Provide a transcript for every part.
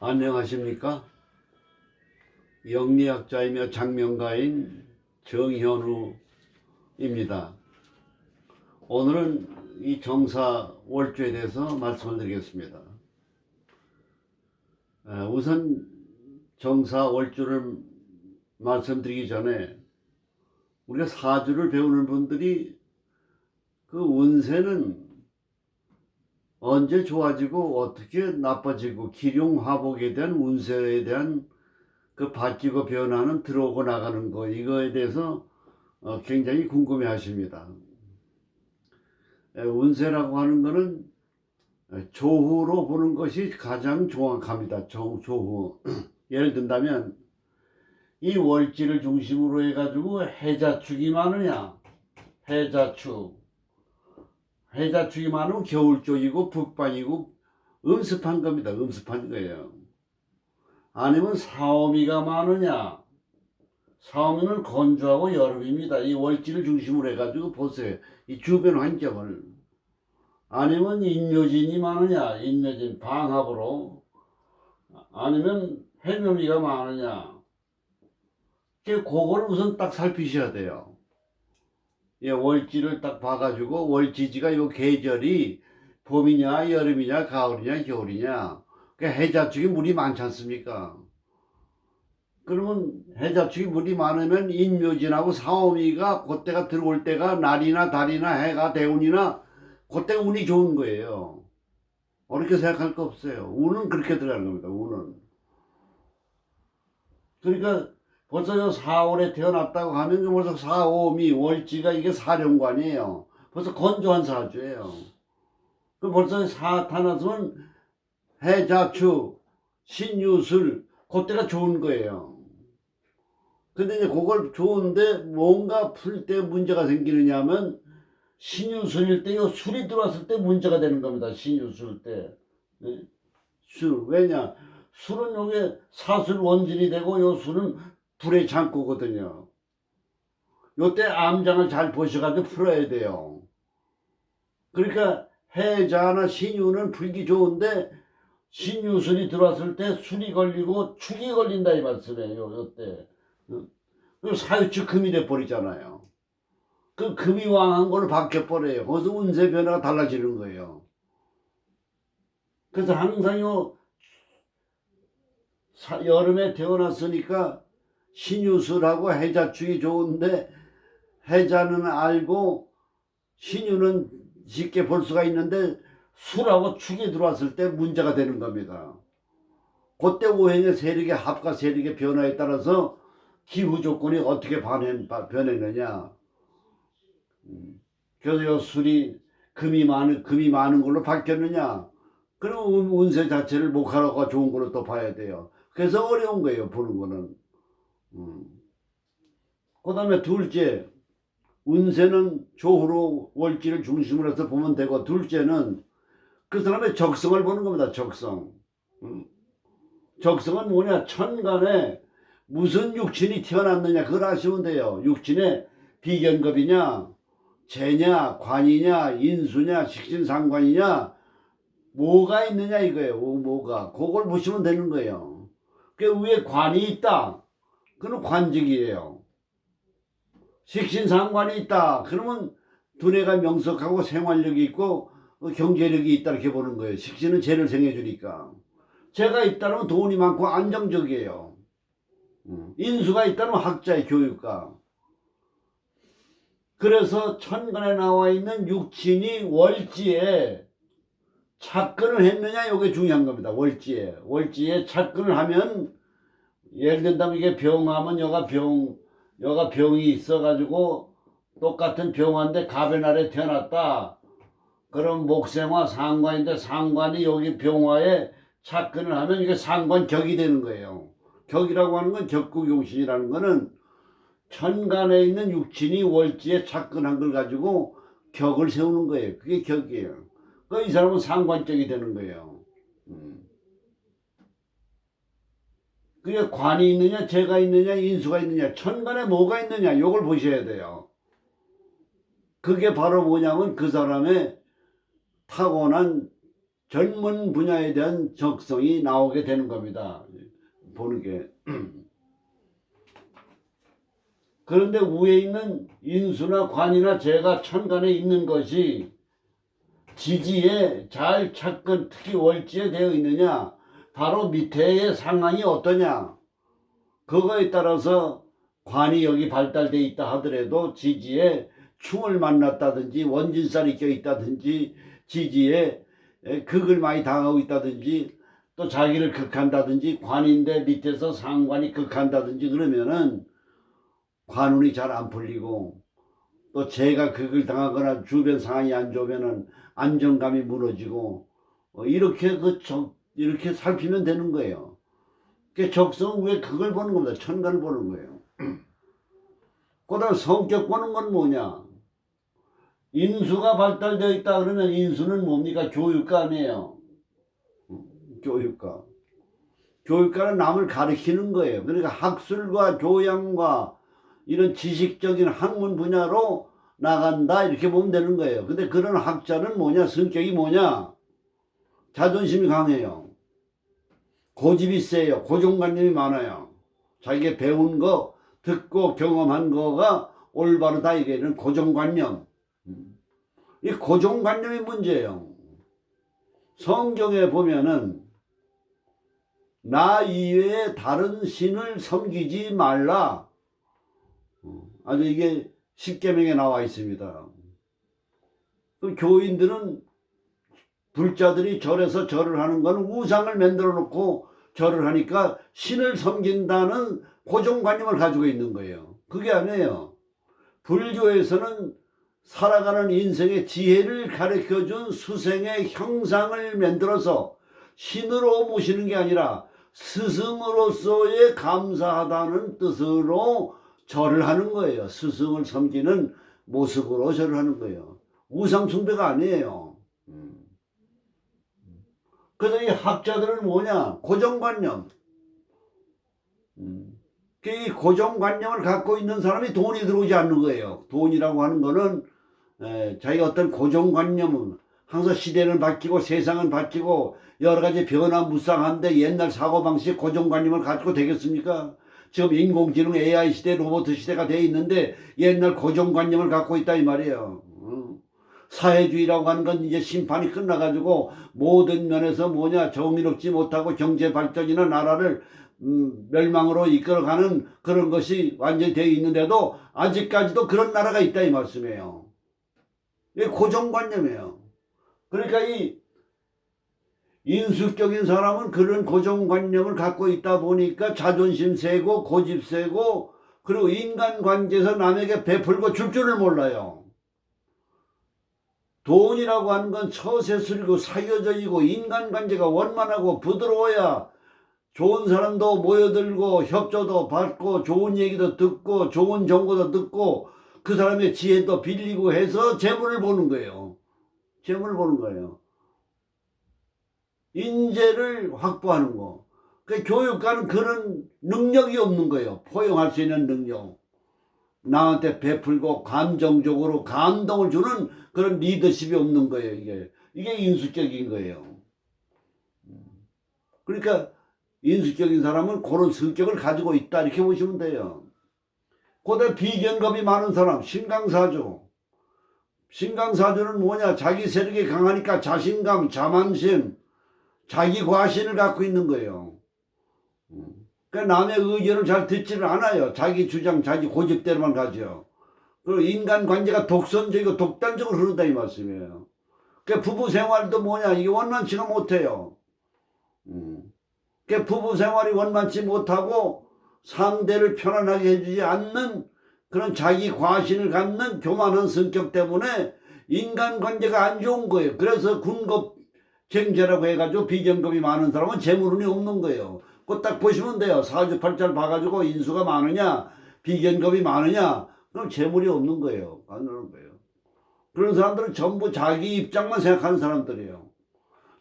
안녕하십니까? 영리학자이며 장명가인 정현우입니다. 오늘은 이 정사 월주에 대해서 말씀을 드리겠습니다. 아, 우선 정사 월주를 말씀드리기 전에 우리가 사주를 배우는 분들이 그 운세는 언제 좋아지고 어떻게 나빠지고 기룡화복에 대한 운세에 대한 그 바뀌고 변화는 들어오고 나가는 거 이거에 대해서 어, 굉장히 궁금해 하십니다. 에, 운세라고 하는 거는 에, 조후로 보는 것이 가장 정확합니다. 조, 조후. 예를 든다면 이 월지를 중심으로 해가지고 해자축이 많으냐 해자축 해자축이 많으면 겨울 쪽이고 북방이고 음습한 겁니다. 음습한 거예요. 아니면 사오미가 많으냐? 사오미는 건조하고 여름입니다. 이 월지를 중심으로 해가지고 보세요. 이 주변 환경을. 아니면 인묘진이 많으냐? 인묘진 방합으로. 아니면 해묘미가 많으냐? 그거를 우선 딱 살피셔야 돼요. 예, 월지를 딱 봐가지고 월지지가 요 계절이 봄이냐 여름이냐 가을이냐 겨울이냐 그 해자축이 물이 많지 않습니까? 그러면 해자축이 물이 많으면 인묘진하고 사오미가 그때가 들어올 때가 날이나 달이나 해가 대운이나 그때가 운이 좋은 거예요. 어렵게 생각할 거 없어요. 운은 그렇게 들어가는 겁니다. 운은. 그러니까 벌써 저 4월에 태어났다고 하면 벌써 4, 5, 미, 월지가 이게 사령관이에요. 벌써 건조한 사주예요. 그 벌써 사 타났으면 해자축, 신유술, 그때가 좋은 거예요. 근데 이제 그걸 좋은데 뭔가 풀 때 문제가 생기느냐 하면 신유술일 때, 요 술이 들어왔을 때 문제가 되는 겁니다. 신유술 때. 네? 술. 왜냐? 술은 요게 사술 원진이 되고 요 술은 불의 창고거든요. 요때 암장을 잘 보셔가지고 풀어야 돼요. 그러니까 해자나 신유는 풀기 좋은데 신유술이 들어왔을 때 술이 걸리고 축이 걸린다 이 말씀이에요. 요때. 그 사유축 금이 돼 버리잖아요. 그 금이 왕한 걸로 바뀌어 버려요. 거기서 운세 변화가 달라지는 거예요. 그래서 항상 요 사- 여름에 태어났으니까 신유술하고 해자축이 좋은데 해자는 알고 신유는 쉽게 볼 수가 있는데 술하고 축이 들어왔을 때 문제가 되는 겁니다. 그때 오행의 세력의 합과 세력의 변화에 따라서 기후 조건이 어떻게 변했느냐. 음, 그래서 요 술이 금이 많은 금이 많은 걸로 바뀌었느냐. 그럼 운- 운세 자체를 목화로가 좋은 걸로 또 봐야 돼요. 그래서 어려운 거예요 보는 거는. 음. 그 다음에 둘째, 운세는 조후로 월지를 중심으로 해서 보면 되고, 둘째는 그 사람의 적성을 보는 겁니다, 적성. 음. 적성은 뭐냐, 천간에 무슨 육친이 태어났느냐, 그걸 아시면 돼요. 육친에 비견급이냐, 재냐, 관이냐, 인수냐, 식신상관이냐, 뭐가 있느냐 이거예요, 뭐가. 그걸 보시면 되는 거예요. 그 위에 관이 있다. 그는 관직이에요. 식신상관이 있다. 그러면 두뇌가 명석하고 생활력이 있고 어, 경제력이 있다 이렇게 보는 거예요. 식신은 죄를 생해주니까. 죄가 있다면 돈이 많고 안정적이에요. 음. 인수가 있다면 학자의 교육가. 그래서 천간에 나와 있는 육친이 월지에 착근을 했느냐 이게 중요한 겁니다. 월지에 월지에 착근을 하면 예를 든다면 이게 병하면 여가 병, 여가 병이 있어가지고 똑같은 병화인데 갑의 날에 태어났다. 그럼 목생화 상관인데 상관이 여기 병화에 착근을 하면 이게 상관격이 되는 거예요. 격이라고 하는 건 격국용신이라는 거는 천간에 있는 육친이 월지에 착근한 걸 가지고 격을 세우는 거예요. 그게 격이에요. 그이 사람은 상관적이 되는 거예요. 음. 그게 관이 있느냐, 재가 있느냐, 인수가 있느냐, 천간에 뭐가 있느냐, 요걸 보셔야 돼요. 그게 바로 뭐냐면 그 사람의 타고난 젊은 분야에 대한 적성이 나오게 되는 겁니다. 보는 게. 그런데 위에 있는 인수나 관이나 재가 천간에 있는 것이 지지에 잘 착근 특히 월지에 되어 있느냐 바로 밑에의 상황이 어떠냐? 그거에 따라서 관이 여기 발달돼 있다 하더라도 지지에 충을 만났다든지 원진살이 껴 있다든지 지지에 에, 극을 많이 당하고 있다든지 또 자기를 극한다든지 관인데 밑에서 상관이 극한다든지 그러면은 관운이 잘 안 풀리고 또 제가 극을 당하거나 주변 상황이 안 좋으면은 안정감이 무너지고 어, 이렇게 그 적, 이렇게 살피면 되는 거예요. 그 적성은 왜 그걸 보는 겁니다. 천간을 보는 거예요. 그다음 성격 보는 건 뭐냐? 인수가 발달되어 있다 그러면 인수는 뭡니까? 교육가 아니에요. 음, 교육가. 교육가는 남을 가르치는 거예요. 그러니까 학술과 교양과 이런 지식적인 학문 분야로 나간다 이렇게 보면 되는 거예요. 근데 그런 학자는 뭐냐? 성격이 뭐냐? 자존심이 강해요. 고집이 세요. 고정관념이 많아요. 자기가 배운 거, 듣고 경험한 거가 올바르다 이게는 고정관념. 음. 이 고정관념이 문제예요. 성경에 보면은 나 이외에 다른 신을 섬기지 말라. 어, 아주 이게 십계명에 나와 있습니다. 그 교인들은 불자들이 절에서 절을 하는 건 우상을 만들어 놓고 절을 하니까 신을 섬긴다는 고정관념을 가지고 있는 거예요. 그게 아니에요. 불교에서는 살아가는 인생의 지혜를 가르쳐 준 수생의 형상을 만들어서 신으로 모시는 게 아니라 스승으로서의 감사하다는 뜻으로 절을 하는 거예요. 스승을 섬기는 모습으로 절을 하는 거예요. 우상숭배가 아니에요. 음. 그래서 이 학자들은 뭐냐? 고정관념. 음. 이 고정관념을 갖고 있는 사람이 돈이 들어오지 않는 거예요. 돈이라고 하는 거는 에, 자기가 어떤 고정관념은 항상 시대는 바뀌고 세상은 바뀌고 여러 가지 변화 무쌍한데 옛날 사고방식 고정관념을 가지고 되겠습니까? 지금 인공지능 AI 시대 로봇 시대가 돼 있는데 옛날 고정관념을 갖고 있다 이 말이에요. 어. 사회주의라고 하는 건 이제 심판이 끝나가지고 모든 면에서 뭐냐 정의롭지 못하고 경제 발전이나 나라를 음, 멸망으로 이끌어가는 그런 것이 완전히 되어 있는데도 아직까지도 그런 나라가 있다 이 말씀이에요. 이게 고정관념이에요. 그러니까 이 인숙적인 사람은 그런 고정관념을 갖고 있다 보니까 자존심 세고 고집 세고 그리고 인간관계에서 남에게 베풀고 줄 줄을 몰라요. 돈이라고 하는 건 처세술이고 사교적이고 인간관계가 원만하고 부드러워야 좋은 사람도 모여들고 협조도 받고 좋은 얘기도 듣고 좋은 정보도 듣고 그 사람의 지혜도 빌리고 해서 재물을 보는 거예요. 재물을 보는 거예요. 인재를 확보하는 거. 그 교육가는 그런 능력이 없는 거예요. 포용할 수 있는 능력. 나한테 베풀고 감정적으로 감동을 주는 그런 리더십이 없는 거예요. 이게 이게 인수적인 거예요. 그러니까 인수적인 사람은 그런 성격을 가지고 있다 이렇게 보시면 돼요. 고대 비견겁이 많은 사람 신강사주. 신강사주는 뭐냐? 자기 세력이 강하니까 자신감, 자만심, 자기 과신을 갖고 있는 거예요. 그러니까 남의 의견을 잘 듣지를 않아요. 자기 주장, 자기 고집대로만 가죠. 그리고 인간 관계가 독선적이고 독단적으로 흐른다 이 말씀이에요. 그러니까 부부 생활도 뭐냐? 이게 원만치가 못해요. 음. 그러니까 부부 생활이 원만치 못하고 상대를 편안하게 해주지 않는 그런 자기 과신을 갖는 교만한 성격 때문에 인간 관계가 안 좋은 거예요. 그래서 군급 쟁제라고 해가지고 비경급이 많은 사람은 재물운이 없는 거예요. 그거 딱 보시면 돼요. 사주팔자를 봐가지고 인수가 많으냐, 비견급이 많으냐, 그럼 재물이 없는 거예요. 안 나는 거예요. 그런 사람들은 전부 자기 입장만 생각하는 사람들이에요.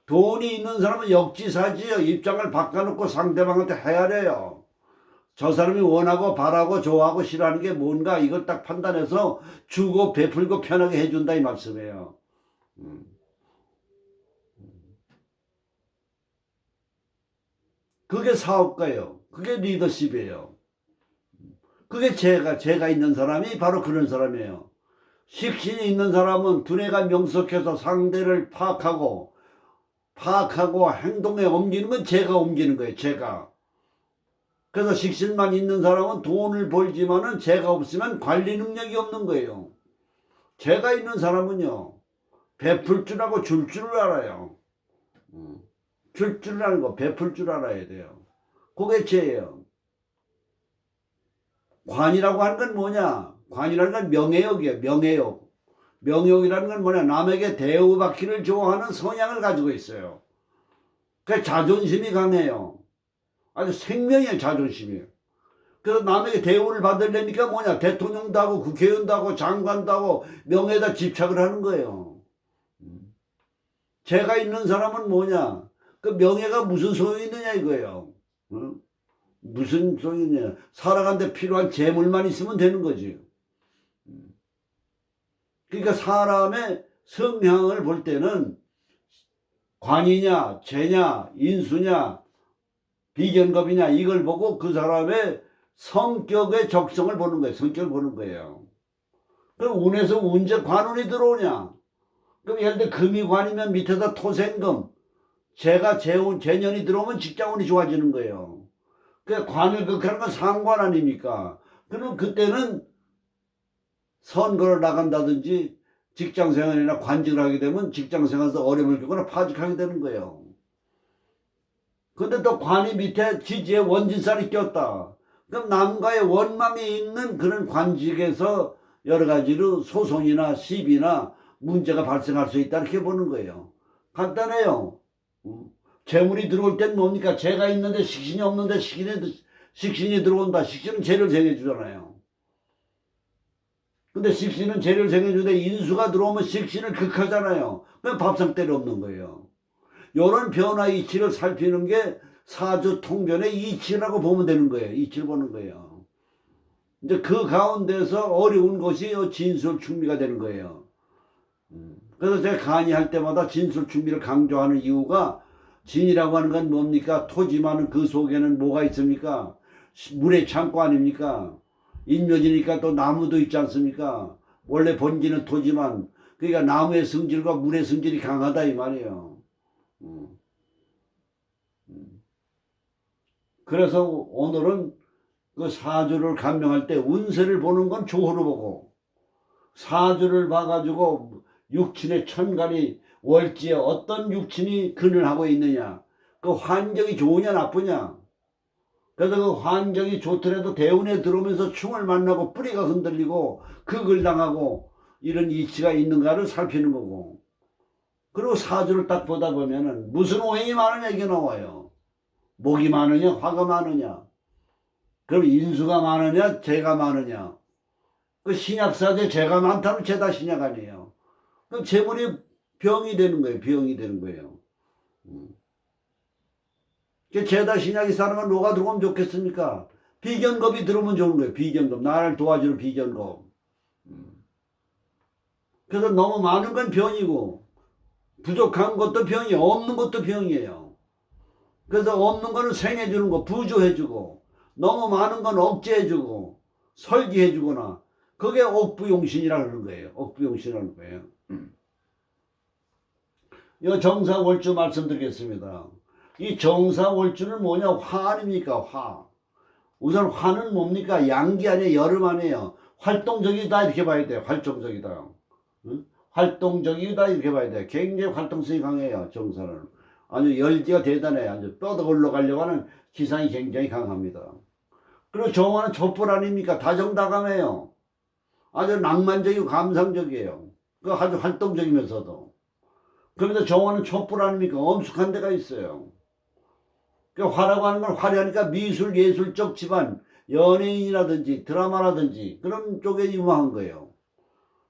돈이 있는 사람은 역지사지요. 입장을 바꿔놓고 상대방한테 헤아려요. 저 사람이 원하고 바라고 좋아하고 싫어하는 게 뭔가 이걸 딱 판단해서 주고 베풀고 편하게 해준다 이 말씀이에요. 음. 그게 사업가예요. 그게 리더십이에요. 그게 제가, 제가 있는 사람이 바로 그런 사람이에요. 식신이 있는 사람은 두뇌가 명석해서 상대를 파악하고, 파악하고 행동에 옮기는 건 제가 옮기는 거예요. 제가. 그래서 식신만 있는 사람은 돈을 벌지만은 제가 없으면 관리 능력이 없는 거예요. 제가 있는 사람은요, 베풀 줄 알고 줄줄 알아요. 줄줄 알고 베풀 줄 알아야 돼요. 그게 죄예요. 관이라고 하는 건 뭐냐? 관이라는 건 명예욕이에요. 명예욕. 명예욕이라는 건 뭐냐? 남에게 대우받기를 좋아하는 성향을 가지고 있어요. 그 자존심이 강해요. 아주 생명의 자존심이에요. 그래서 남에게 대우를 받으려니까 뭐냐? 대통령도 하고 국회의원도 하고 장관도 하고 명예에다 집착을 하는 거예요. 제가 있는 사람은 뭐냐? 그 명예가 무슨 소용이 있느냐 이거예요. 어? 무슨 소용이 있냐? 살아가는데 필요한 재물만 있으면 되는 거지. 그러니까 사람의 성향을 볼 때는 관이냐, 재냐, 인수냐, 비견겁이냐 이걸 보고 그 사람의 성격의 적성을 보는 거예요. 성격을 보는 거예요. 그럼 운에서 언제 관운이 들어오냐? 그럼 예를 들어 금이 관이면 밑에다 토생금, 재가 재운, 재년이 들어오면 직장운이 좋아지는 거예요. 그 관을 극하는 건 상관 아닙니까? 그럼 그때는 선거를 나간다든지 직장 생활이나 관직을 하게 되면 직장 생활에서 어려움을 겪거나 파직하게 되는 거예요. 근데 또 관이 밑에 지지에 원진살이 꼈다. 그럼 남과의 원망이 있는 그런 관직에서 여러 가지로 소송이나 시비나 문제가 발생할 수 있다 이렇게 보는 거예요. 간단해요. 음. 재물이 들어올 땐 뭡니까? 재가 있는데 식신이 없는데 식신이, 식신이 들어온다. 식신은 재를 생해주잖아요. 근데 식신은 재를 생해주는데 인수가 들어오면 식신을 극하잖아요. 그럼 밥상 때리 없는 거예요. 요런 변화 이치를 살피는 게 사주 통변의 이치라고 보면 되는 거예요. 이치를 보는 거예요. 이제 그 가운데서 어려운 것이 진술 충미가 되는 거예요. 음. 그래서 제가 강의할 때마다 진술 충미를 강조하는 이유가 진이라고 하는 건 뭡니까? 토지만은 그 속에는 뭐가 있습니까? 물의 창고 아닙니까? 인묘지니까 또 나무도 있지 않습니까? 원래 본질은 토지만 그러니까 나무의 성질과 물의 성질이 강하다 이 말이에요. 음. 음. 그래서 오늘은 그 사주를 감명할 때 운세를 보는 건 조호로 보고 사주를 봐가지고 육친의 천간이 월지에 어떤 육친이 근을 하고 있느냐? 그 환경이 좋으냐 나쁘냐? 그래서 그 환경이 좋더라도 대운에 들어오면서 충을 만나고 뿌리가 흔들리고 극을 당하고 이런 이치가 있는가를 살피는 거고. 그리고 사주를 딱 보다 보면은 무슨 오행이 많으냐 이게 나와요. 목이 많으냐 화가 많으냐? 그럼 인수가 많으냐 재가 많으냐? 그 신약사제 재가 많다면 죄다 신약 아니에요 그럼 재물이 병이 되는 거예요. 병이 되는 거예요. 음. 그 죄다 신약이 사람은 뭐가 들어오면 좋겠습니까? 비견겁이 들어오면 좋은 거예요. 비견겁. 나를 도와주는 비견겁. 음. 그래서 너무 많은 건 병이고 부족한 것도 병이에요. 없는 것도 병이에요. 그래서 없는 거는 생해주는 거 부조해주고 너무 많은 건 억제해주고 설계해주거나 그게 옥부용신이라는 거예요. 옥부용신이라는 거예요. 이 정사월주 말씀드리겠습니다. 이 정사월주는 뭐냐? 화 아닙니까? 화. 우선 화는 뭡니까? 양기 아니에요. 여름 아니에요. 활동적이다 이렇게 봐야 돼요. 활동적이다. 응? 활동적이다 이렇게 봐야 돼요. 굉장히 활동성이 강해요. 정사는. 아주 열기가 대단해. 아주 뼈도 올라가려고 하는 기상이 굉장히 강합니다. 그리고 정화는 촛불 아닙니까? 다정다감해요. 아주 낭만적이고 감상적이에요. 그 아주 활동적이면서도. 그러면서 정화는 촛불 아닙니까? 엄숙한 데가 있어요. 그 화라고 하는 건 화려하니까 미술, 예술적 집안, 연예인이라든지 드라마라든지 그런 쪽에 유망한 거예요.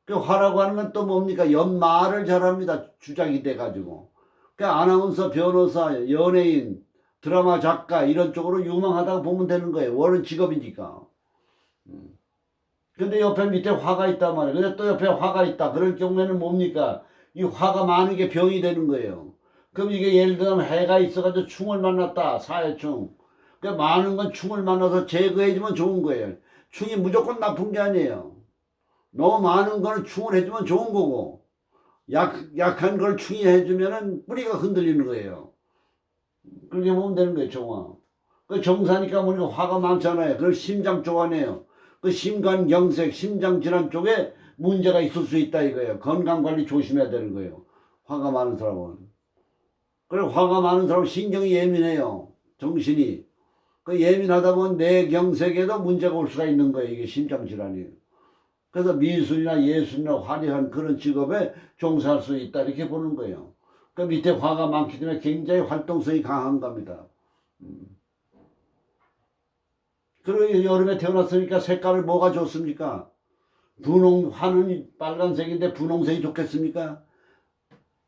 그 화라고 하는 건 또 뭡니까? 연말을 잘합니다. 주작이 돼가지고. 그 아나운서, 변호사, 연예인, 드라마 작가 이런 쪽으로 유망하다고 보면 되는 거예요. 원은 직업이니까. 음. 근데 옆에 밑에 화가 있단 말이에요. 근데 또 옆에 화가 있다. 그럴 경우에는 뭡니까? 이 화가 많은 게 병이 되는 거예요. 그럼 이게 예를 들면 해가 있어가지고 충을 만났다. 사해충. 그 많은 건 충을 만나서 제거해주면 좋은 거예요. 충이 무조건 나쁜 게 아니에요. 너무 많은 거는 충을 해주면 좋은 거고, 약, 약한 걸 충이 해주면은 뿌리가 흔들리는 거예요. 그렇게 보면 되는 거예요, 정화. 그 정사니까 보니까 화가 많잖아요. 그걸 심장 쪽 안에요. 그 심관 경색, 심장 질환 쪽에 문제가 있을 수 있다 이거예요. 건강 관리 조심해야 되는 거예요. 화가 많은 사람은. 그리고 화가 많은 사람은 신경이 예민해요. 정신이. 그 예민하다 보면 내 경색에도 문제가 올 수가 있는 거예요. 이게 심장 질환이. 그래서 미술이나 예술이나 화려한 그런 직업에 종사할 수 있다. 이렇게 보는 거예요. 그 밑에 화가 많기 때문에 굉장히 활동성이 강한 겁니다. 음. 그리고 여름에 태어났으니까 색깔을 뭐가 좋습니까? 분홍, 화는 빨간색인데 분홍색이 좋겠습니까?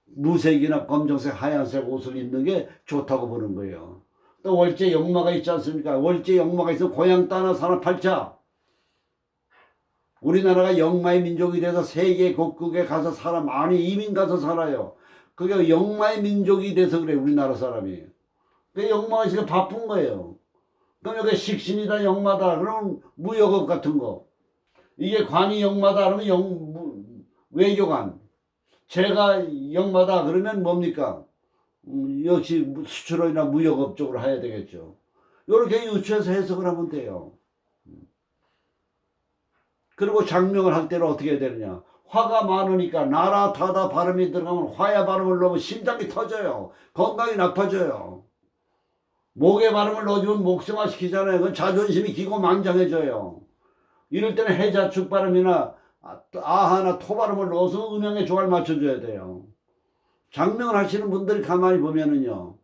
무색이나 검정색, 하얀색 옷을 입는 게 좋다고 보는 거예요. 또 월제 역마가 있지 않습니까? 월제 역마가 있으면 고향 따나 사나 팔자. 우리나라가 역마의 민족이 돼서 세계 각국에 가서 살아 많이 이민 가서 살아요. 그게 역마의 민족이 돼서 그래 우리나라 사람이. 그 역마가 있으니까 바쁜 거예요. 그럼 여기 식신이다 역마다 그러면 무역업 같은 거. 이게 관이 역마다 그러면 영, 무, 외교관. 제가 역마다 그러면 뭡니까? 음, 역시 수출이나 무역업 쪽으로 해야 되겠죠. 이렇게 유추해서 해석을 하면 돼요. 그리고 장명을 할 때는 어떻게 해야 되느냐. 화가 많으니까 나라 타다 발음이 들어가면 화야 발음을 넣으면 심장이 터져요. 건강이 나빠져요. 목에 발음을 넣어주면 목성화 시키잖아요. 그건 자존심이 기고만장해져요. 이럴 때는 해자축 발음이나 아, 아하나 토 발음을 넣어서 음영에 조화를 맞춰줘야 돼요. 장명을 하시는 분들이 가만히 보면은요.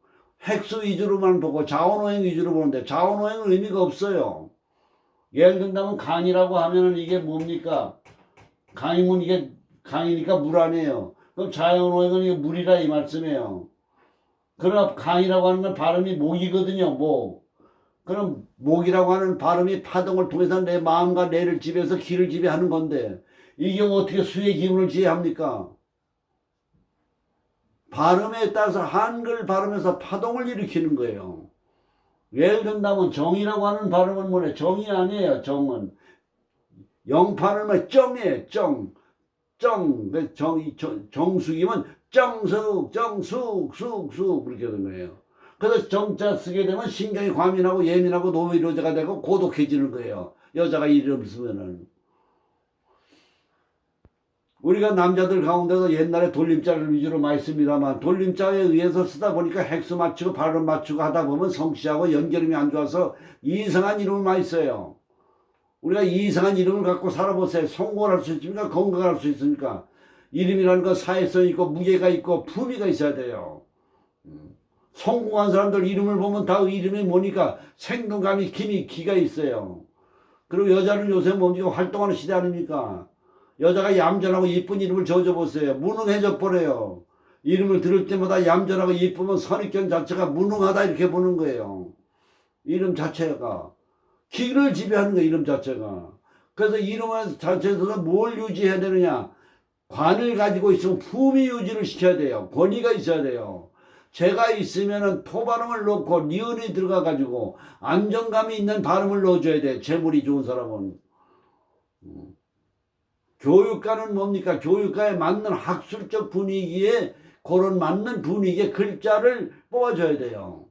핵수 위주로만 보고 자원오행 위주로 보는데 자원오행은 의미가 없어요. 예를 든다면 강이라고 하면은 이게 뭡니까? 강이면 이게 강이니까 물 아니에요. 그럼 자연오행은 이게 물이라 이 말씀이에요. 그러나 강이라고 하는 건 발음이 목이거든요. 목. 그럼 목이라고 하는 발음이 파동을 통해서 내 마음과 뇌를 지배해서 기를 지배하는 건데 이게 어떻게 수의 기운을 지배합니까? 발음에 따라서 한글 발음에서 파동을 일으키는 거예요. 예를 든다면 정이라고 하는 발음은 뭐래? 정이 아니에요. 정은 영파는 정이에요. 정, 정, 그 정, 정, 정숙이면 정숙, 정숙, 숙, 숙 그렇게 되는 거예요. 그래서 정자 쓰게 되면 신경이 과민하고 예민하고 노이로제가 되고 고독해지는 거예요. 여자가 이름 쓰면은. 우리가 남자들 가운데서 옛날에 돌림자를 위주로 많이 씁니다만 돌림자에 의해서 쓰다 보니까 핵수 맞추고 발음 맞추고 하다 보면 성씨하고 연결음이 안 좋아서 이상한 이름을 많이 써요. 우리가 이상한 이름을 갖고 살아보세요. 성공을 할수 있습니까? 건강할 수 있습니까? 이름이라는 건 사회성이 있고 무게가 있고 품위가 있어야 돼요. 음. 성공한 사람들 이름을 보면 다 이름이 뭐니까 생동감이 김이 기가 있어요. 그리고 여자는 요새 뭡니까 활동하는 시대 아닙니까? 여자가 얌전하고 이쁜 이름을 지어줘보세요. 무능해져 버려요. 이름을 들을 때마다 얌전하고 이쁘면 선입견 자체가 무능하다 이렇게 보는 거예요. 이름 자체가. 기를 지배하는 거예요, 이름 자체가. 그래서 이름 자체에서 뭘 유지해야 되느냐. 관을 가지고 있으면 품위 유지를 시켜야 돼요. 권위가 있어야 돼요. 제가 있으면은 토 발음을 넣고 니은이 들어가 가지고 안정감이 있는 발음을 넣어줘야 돼. 재물이 좋은 사람은. 음. 교육가는 뭡니까? 교육가에 맞는 학술적 분위기에 그런 맞는 분위기의 글자를 뽑아줘야 돼요.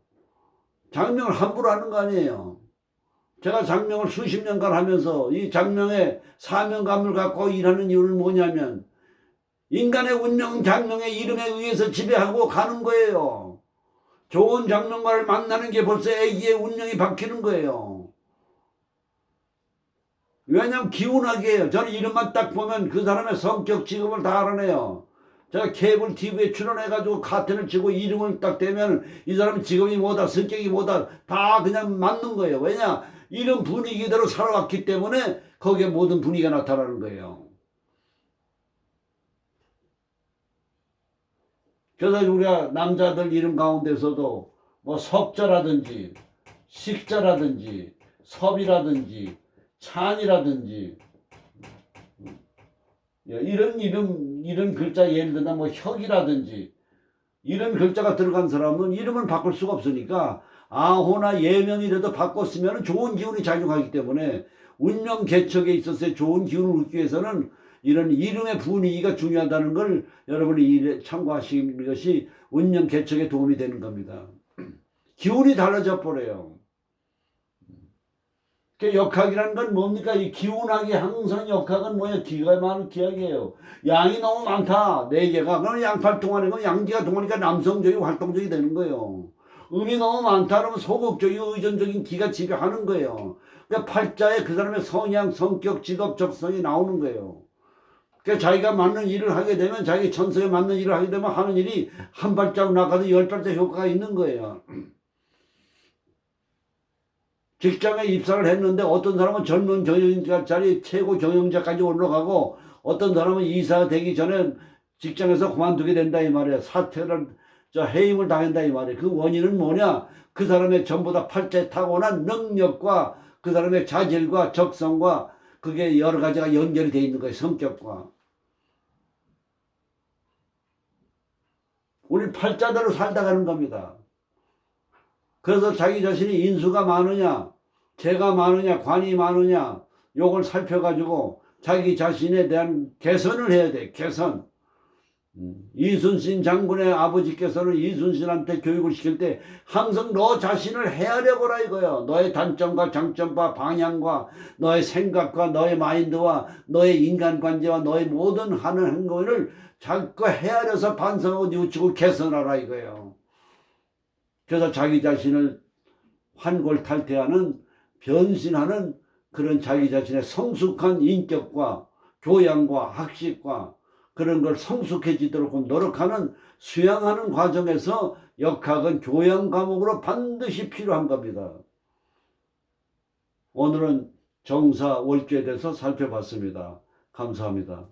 장명을 함부로 하는 거 아니에요. 제가 장명을 수십 년간 하면서 이 장명의 사명감을 갖고 일하는 이유는 뭐냐면 인간의 운명 장명의 이름에 의해서 지배하고 가는 거예요. 좋은 장명가를 만나는 게 벌써 애기의 운명이 바뀌는 거예요. 왜냐면 기운하게 해요. 저는 이름만 딱 보면 그 사람의 성격, 직업을 다 알아내요. 제가 케이블 TV에 출연해가지고 카텐을 치고 이름을 딱 대면 이 사람의 직업이 뭐다, 성격이 뭐다, 다 그냥 맞는 거예요. 왜냐? 이런 분위기대로 살아왔기 때문에 거기에 모든 분위기가 나타나는 거예요. 그래서 우리가 남자들 이름 가운데서도 뭐 석자라든지 식자라든지 섭이라든지 찬이라든지 예, 이런 이름 이런 글자 예를 들면 뭐 혁이라든지 이런 글자가 들어간 사람은 이름을 바꿀 수가 없으니까 아호나 예명이라도 바꿨으면 좋은 기운이 작용하기 때문에 운명 개척에 있어서 좋은 기운을 얻기 위해서는 이런 이름의 분위기가 중요하다는 걸 여러분이 이- 참고하시는 것이 운명 개척에 도움이 되는 겁니다. 기운이 달라져 버려요. 그 역학이라는 건 뭡니까? 이 기운학이 항상 역학은 뭐예요? 기가 많은 기학이에요. 양이 너무 많다. 네 개가. 그럼 양팔 동안에 건 양기가 동하니까 남성적이고 활동적이 되는 거예요. 음이 너무 많다 그러면 소극적이고 의존적인 기가 지배하는 거예요. 그러니까 팔자에 그 사람의 성향, 성격, 직업, 적성이 나오는 거예요. 그러니까 자기가 맞는 일을 하게 되면 자기 천성에 맞는 일을 하게 되면 하는 일이 한 발자국 나가도 열 발자국 효과가 있는 거예요. 직장에 입사를 했는데 어떤 사람은 전문 경영자짜리 최고 경영자까지 올라가고 어떤 사람은 이사가 되기 전에 직장에서 그만두게 된다 이 말이에요. 사퇴를 저 해임을 당한다 이 말이에요. 그 원인은 뭐냐? 그 사람의 전부 다 팔자에 타고난 능력과 그 사람의 자질과 적성과 그게 여러 가지가 연결이 돼 있는 거예요. 성격과. 우리 팔자대로 살다 가는 겁니다. 그래서 자기 자신이 인수가 많으냐, 재가 많으냐, 관이 많으냐, 요걸 살펴가지고 자기 자신에 대한 개선을 해야 돼, 개선. 음, 이순신 장군의 아버지께서는 이순신한테 교육을 시킬 때 항상 너 자신을 헤아려보라 이거예요. 너의 단점과 장점과 방향과 너의 생각과 너의 마인드와 너의 인간관계와 너의 모든 하는 행동을 자꾸 헤아려서 반성하고 뉘우치고 개선하라 이거예요. 그래서 자기 자신을 환골탈태하는 변신하는 그런 자기 자신의 성숙한 인격과 교양과 학식과 그런 걸 성숙해지도록 노력하는 수양하는 과정에서 역학은 교양 과목으로 반드시 필요한 겁니다. 오늘은 정사 월주에 대해서 살펴봤습니다. 감사합니다.